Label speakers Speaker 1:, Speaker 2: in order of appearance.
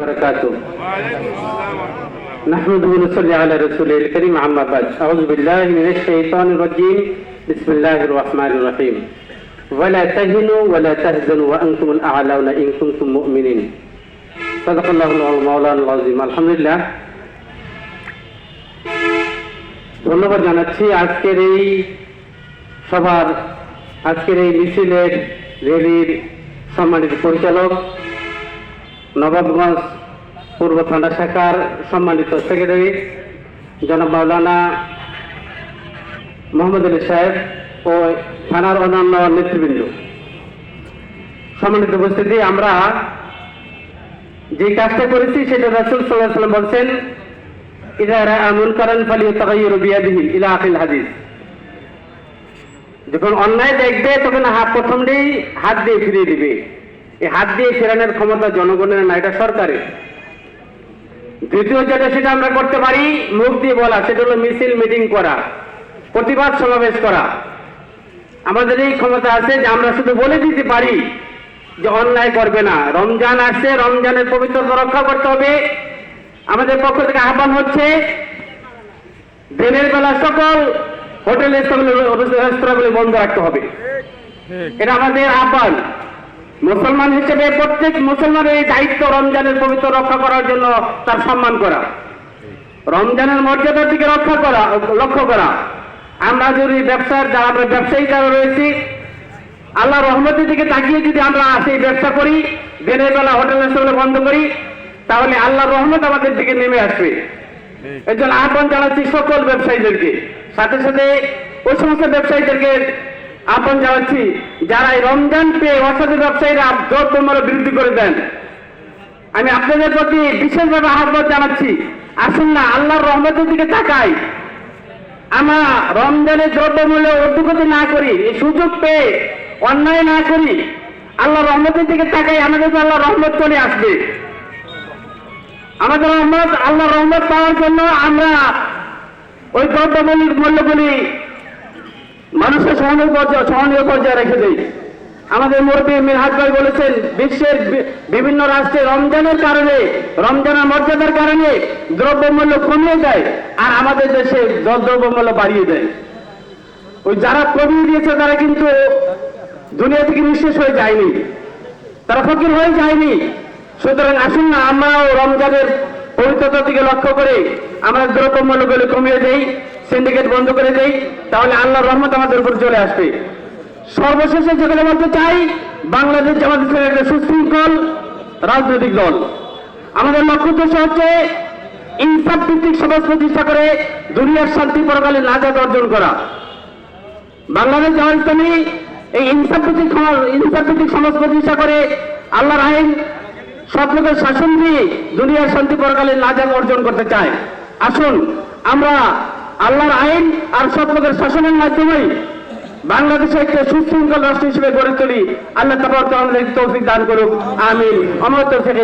Speaker 1: وبركاته
Speaker 2: وعليكم السلام ورحمة الله
Speaker 1: نحمده ونصلي على رسوله الكريم أما بعد أعوذ بالله من الشيطان الرجيم بسم الله الرحمن الرحيم ولا تهنوا ولا تهزنوا وأنتم الأعلون إن كنتم مؤمنين صدق الله مولانا العظيم الحمد لله ধন্যবাদ জানাচ্ছি আজকের এই সভার আজকের এই মিছিলের র্যালির সম্মানিত পরিচালক নবাবগঞ্জ পূর্ব থানা শাখার সম্মানিত সেক্রেটারি জনাব মাওলানা মোহাম্মদ আলী সাহেব ও থানার অন্যান্য নেতৃবৃন্দ। সম্মানিত উপস্থিতি, আমরা যে কাজটা করেছি সেটা রাসুল সাল্লাহ সাল্লাম বলছেন ইদারা আমুল কারণ ফালি তাগাইয়ুর বিয়াদিহি ইলা আখিল হাদিস। যখন অন্যায় দেখবে, তখন হাত প্রথমটাই হাত দিয়ে ফিরিয়ে দিবে। এই হাত দিয়ে ফেরানোর ক্ষমতা জনগণের না এটা সরকারের। দ্বিতীয় যেটা সেটা আমরা করতে পারি মুখ দিয়ে বলা সেটা হলো মিছিল মিটিং করা প্রতিবাদ সমাবেশ করা। আমাদের এই ক্ষমতা আছে যে আমরা শুধু বলে দিতে পারি যে অন্যায় করবে না। রমজান আসছে রমজানের পবিত্রতা রক্ষা করতে হবে। আমাদের পক্ষ থেকে আহ্বান হচ্ছে দিনের বেলা সকল হোটেল রেস্তোরাঁগুলি বন্ধ রাখতে হবে। এটা আমাদের আহ্বান। মুসলমান হিসেবে প্রত্যেক মুসলমানের এই দায়িত্ব রমজানের পবিত্র রক্ষা করার জন্য তার সম্মান করা। রমজানের মর্যাদার দিকে রক্ষা করা, লক্ষ্য করা। আমরা যদি ব্যবসার যারা আমরা ব্যবসায়ী যারা রয়েছি, আল্লাহ রহমতের দিকে তাকিয়ে যদি আমরা সেই ব্যবসা করি, দিনের বেলা হোটেলের রেস্টুরেন্ট বন্ধ করি, তাহলে আল্লাহ রহমত আমাদের দিকে নেমে আসবে। এর জন্য আহ্বান জানাচ্ছি সকল ব্যবসায়ীদেরকে। সাথে সাথে ওই সমস্ত ব্যবসায়ীদেরকে আহ্বান জানাচ্ছি, যারা এই রমজান পেয়ে অসাধু ব্যবসায়ীরা দ্রব্যমূল্য বৃদ্ধি করে দেন। আমি আপনাদের প্রতি বিশেষভাবে আহ্বান জানাচ্ছি, আসুন না, আল্লাহর রহমতের দিকে তাকাই। আমরা রমজানের দ্রব্যমূল্য অর্ধগতি না করি, এই সুযোগ পেয়ে অন্যায় না করি আল্লাহ রহমতের দিকে তাকাই, আমাদের আল্লাহ রহমত চলে আসবে। আমাদের রহমত আল্লাহ রহমত পাওয়ার জন্য আমরা ওই দ্রব্যমূল্যের মূল্যগুলি মানুষের সহনীয় পর্যায়ে সহনীয় পর্যায়ে রেখে দেয় আমাদের মুরব্বী মিরহাজ ভাই বলেছেন, বিশ্বের বিভিন্ন রাষ্ট্রে রমজানের কারণে, রমজানের মর্যাদার কারণে দ্রব্যমূল্য কমিয়ে দেয় আর আমাদের দেশে দ্রব্যমূল্য বাড়িয়ে দেয়। ওই যারা কমিয়ে দিয়েছে, তারা কিন্তু দুনিয়া থেকে নিঃশেষ হয়ে যায়নি। তারা ফকির হয়ে যায়নি। সুতরাং আসুন না, আমরাও রমজানের পবিত্রতার থেকে লক্ষ্য করে আমরা দ্রব্যমূল্যগুলো কমিয়ে দেই। সিন্ডিকেট বন্ধ করে দেই, তাহলে আল্লাহর রহমত আমাদের উপর চলে আসবে। সর্বশেষে যেগুলো বলতে চাই, বাংলাদেশ ইসলামের একটা সুশৃঙ্খল রাজনৈতিক দল। আমাদের লক্ষ্য উদ্দেশ্য হচ্ছে ইনসাফ ভিত্তিক সমাজ প্রতিষ্ঠা করে দুনিয়ার শান্তি পরকালে নাজাদ অর্জন করা। বাংলাদেশ জামাত ইসলামী এই ইনসাফ ভিত্তিক ইনসাফ ভিত্তিক সমাজ প্রতিষ্ঠা করে আল্লাহর আইন সব শাসন দিয়ে দুনিয়ার শান্তি পরকালে নাজাদ অর্জন করতে চায়। আসুন, আমরা আল্লাহর আইন আর সত্যের শাসনের মাধ্যমেই বাংলাদেশে একটা সুশৃঙ্খল রাষ্ট্র হিসেবে গড়ে তুলি। আল্লাহ তাবার তৌফিক দান করুক। আমিন। অমর তৌফিক